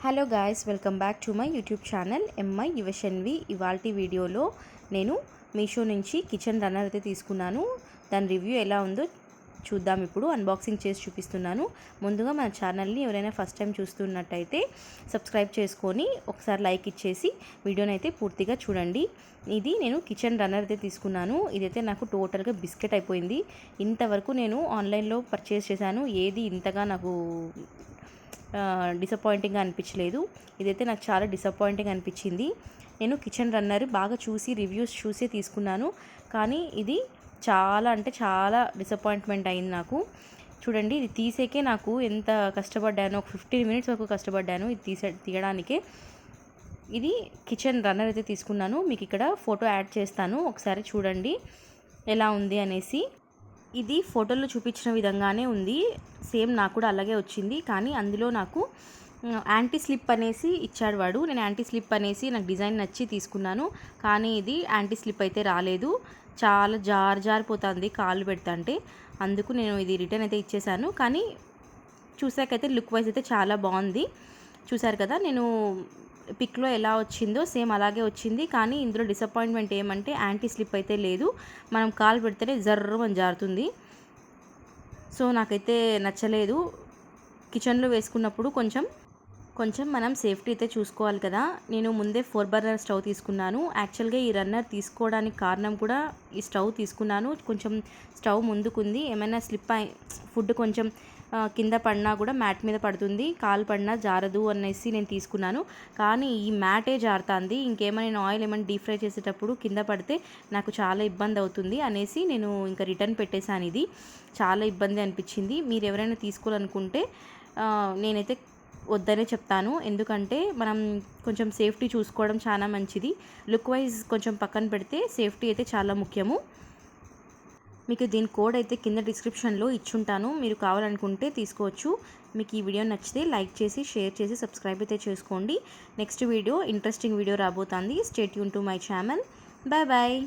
Hello guys welcome back to my YouTube channel MI Yuvashanvi. ఇవాల్టి వీడియోలో నేను మీషో నుంచి కిచెన్ రన్నర్ అయితే తీసుకున్నాను. దాని రివ్యూ ఎలా ఉందో చూద్దాం ఇప్పుడు. అన్బాక్సింగ్ చేసి చూపిస్తున్నాను. ముందుగా మన ఛానల్ని ఎవరైనా ఫస్ట్ టైం చూస్తున్నట్టయితే సబ్స్క్రైబ్ చేసుకొని ఒకసారి లైక్ ఇచ్చేసి వీడియోని అయితే పూర్తిగా చూడండి. ఇది నేను కిచెన్ రన్నర్ అయితే తీసుకున్నాను. ఇదైతే నాకు టోటల్గా బిస్కెట్ అయిపోయింది. ఇంతవరకు నేను ఆన్లైన్లో పర్చేస్ చేశాను. ఏది ఇంతగా నాకు డిసప్పాయింటింగ్గా అనిపించలేదు. ఇదైతే నాకు చాలా డిసప్పాయింటింగ్ అనిపించింది. నేను కిచెన్ రన్నర్ బాగా చూసి రివ్యూస్ చూసి తీసుకున్నాను. కానీ ఇది చాలా అంటే చాలా డిసప్పాయింట్మెంట్ అయింది నాకు. చూడండి ఇది తీసేకే నాకు ఎంత కష్టపడ్డాను ఒక ఫిఫ్టీన్ మినిట్స్ వరకు కష్టపడ్డాను ఇది తీసే తీయడానికే. ఇది కిచెన్ రన్నర్ అయితే తీసుకున్నాను. మీకు ఇక్కడ ఫోటో యాడ్ చేస్తాను. ఒకసారి చూడండి ఎలా ఉంది అనేసి. ఇది ఫోటోలో చూపించిన విధంగానే ఉంది. సేమ్ నాకు కూడా అలాగే వచ్చింది. కానీ అందులో నాకు యాంటీ స్లిప్ అనేసి ఇచ్చాడు వాడు. నేను యాంటీ స్లిప్ అనేసి నాకు డిజైన్ నచ్చి తీసుకున్నాను. కానీ ఇది యాంటీ స్లిప్ అయితే రాలేదు. చాలా జార్ జారిపోతుంది కాళ్ళు పెడతాంటే. అందుకు నేను ఇది రిటర్న్ అయితే ఇచ్చేసాను. కానీ చూసాకైతే లుక్ వైజ్ అయితే చాలా బాగుంది. చూసారు కదా నేను పిక్లో ఎలా వచ్చిందో సేమ్ అలాగే వచ్చింది. కానీ ఇందులో డిసప్పాయింట్మెంట్ ఏమంటే యాంటీ స్లిప్ అయితే లేదు. మనం కాలు పెడితేనే జర్రు అని జారుతుంది. సో నాకైతే నచ్చలేదు. కిచెన్లో వేసుకున్నప్పుడు కొంచెం కొంచెం మనం సేఫ్టీ అయితే చూసుకోవాలి కదా. నేను ముందే ఫోర్ బర్నర్ స్టవ్ తీసుకున్నాను. యాక్చువల్గా ఈ రన్నర్ తీసుకోవడానికి కారణం కూడా ఈ స్టవ్ తీసుకున్నాను. కొంచెం స్టవ్ ముందుకుంది. ఏమైనా స్లిప్ అయి ఫుడ్ కొంచెం కింద పడినా కూడా మ్యాట్ మీద పడుతుంది. కాలు పడినా జారదు అనేసి నేను తీసుకున్నాను. కానీ ఈ మ్యాటే జారుతుంది. ఇంకేమైనా నేను ఆయిల్ ఏమైనా డీప్ ఫ్రై చేసేటప్పుడు కింద పడితే నాకు చాలా ఇబ్బంది అవుతుంది అనేసి నేను ఇంకా రిటర్న్ పెట్టేశాను ఇది. చాలా ఇబ్బంది అనిపించింది. మీరు ఎవరైనా తీసుకోవాలనుకుంటే నేనైతే వద్దనే చెప్తాను. ఎందుకంటే మనం కొంచెం సేఫ్టీ చూసుకోవడం చాలా మంచిది. లుక్ వైజ్ కొంచెం పక్కన పెడితే సేఫ్టీ అయితే చాలా ముఖ్యము. మీకు దీని కోడ్ అయితే కింద డిస్క్రిప్షన్లో ఇచ్చుంటాను. మీరు కావాలనుకుంటే తీసుకోవచ్చు. మీకు ఈ వీడియో నచ్చితే లైక్ చేసి షేర్ చేసి సబ్స్క్రైబ్ అయితే చేసుకోండి. నెక్స్ట్ వీడియో ఇంట్రెస్టింగ్ వీడియో రాబోతుంది. Stay Yoon to my channel. Bye bye.